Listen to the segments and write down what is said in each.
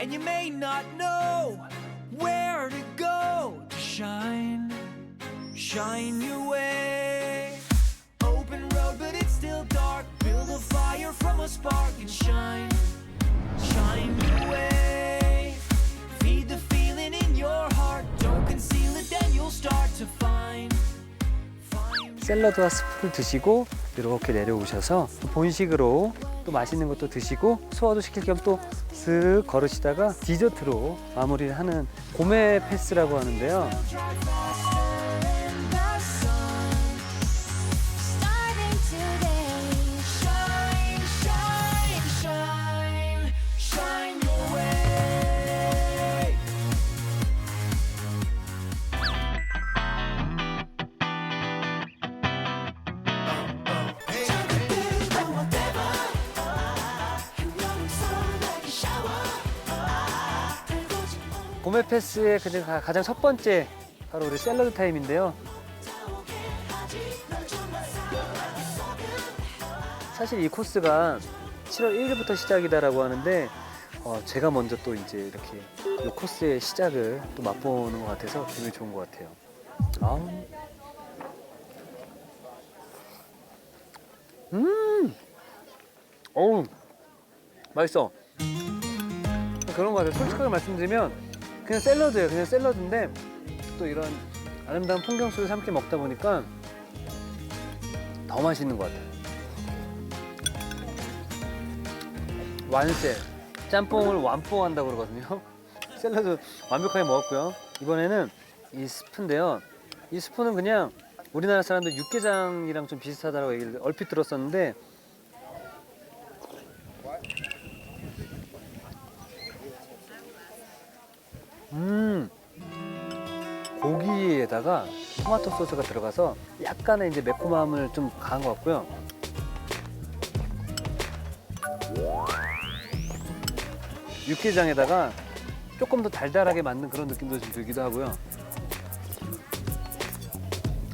and you may not know where to go to shine. Shine your way. Open road, but it's still dark. Build a fire from a spark and shine. Shine your way. Feed the feeling in your heart. Don't conceal it, then you'll start to find. Find. 샐러드와 스프를 드시고 이렇게 내려오셔서 본식으로 또 맛있는 것도 드시고 소화도 시킬 겸또슥 걸으시다가 디저트로 마무리를 하는 고메 패스라고 하는데요. 고메 패스의 그중 가- 가장 첫 번째 바로 우리 샐러드 타임인데요. 사실 이 코스가 7월 1일부터 시작이다라고 하는데 어, 제가 먼저 또 이제 이렇게 이 코스의 시작을 또 맛보는 것 같아서 기분이 좋은 것 같아요. 아우. 음, 어우, 맛있어. 그런 것 같아요. 솔직하게 말씀드리면 그냥 샐러드예요. 그냥 샐러드인데 또 이런 아름다운 풍경 속에 서 함께 먹다 보니까 더 맛있는 것 같아요. 완셀 짬뽕을 완뽕한다고 그러거든요. 샐러드 완벽하게 먹었고요. 이번에는 이 스프인데요. 이 스프는 그냥 우리나라 사람들 육개장이랑 좀 비슷하다고 얘기를 얼핏 들었었는데 고기에다가 토마토 소스가 들어가서 약간의 이제 매콤함을 좀 가한 것 같고요. 육개장에다가 조금 더 달달하게 만든 그런 느낌도 좀 들기도 하고요.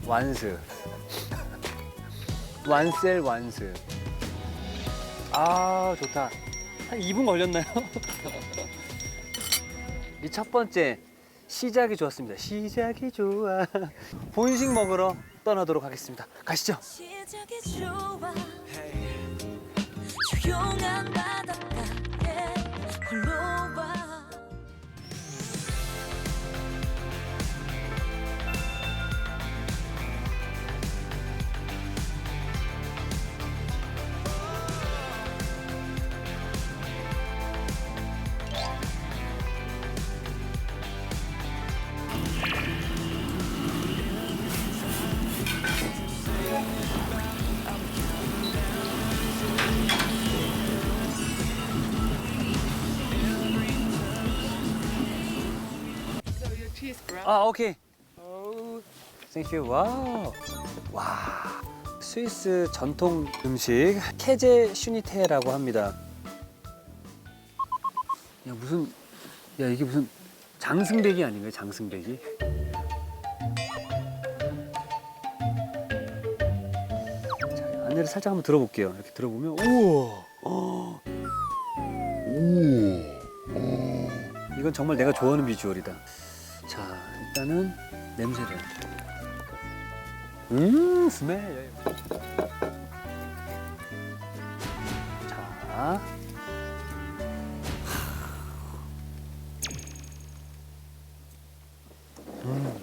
완스. 완셀 완스. 아 좋다. 한 2분 걸렸나요? 이 첫 번째 시작이 좋았습니다. 시작이 좋아. 본식 먹으러 떠나도록 하겠습니다. 가시죠. 시작이 좋아. 아 오케이. 땡큐. 와우. 와. 스위스 전통 음식 케제 슈니테라고 합니다. 야 무슨 야 이게 무슨 장승배기 아닌가요? 장승배기? 자, 안내를 살짝 한번 들어볼게요. 이렇게 들어보면 우와. 어. 이건 정말 내가 좋아하는 비주얼이다. 자, 일단은 냄새를. 음, 스멜. 자. 음.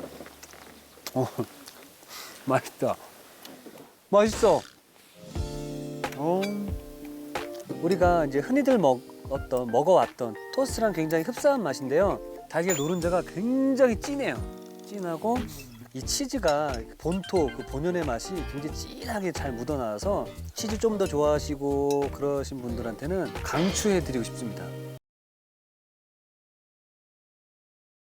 어, 맛있다. 맛있어. 어. 우리가 이제 흔히들 먹 었던 먹어왔던 토스트랑 굉장히 흡사한 맛인데요. 달걀 노른자가 굉장히 진해요. 진하고 이 치즈가 본토 그 본연의 맛이 굉장히 진하게 잘 묻어나와서 치즈 좀 더 좋아하시고 그러신 분들한테는 강추해드리고 싶습니다.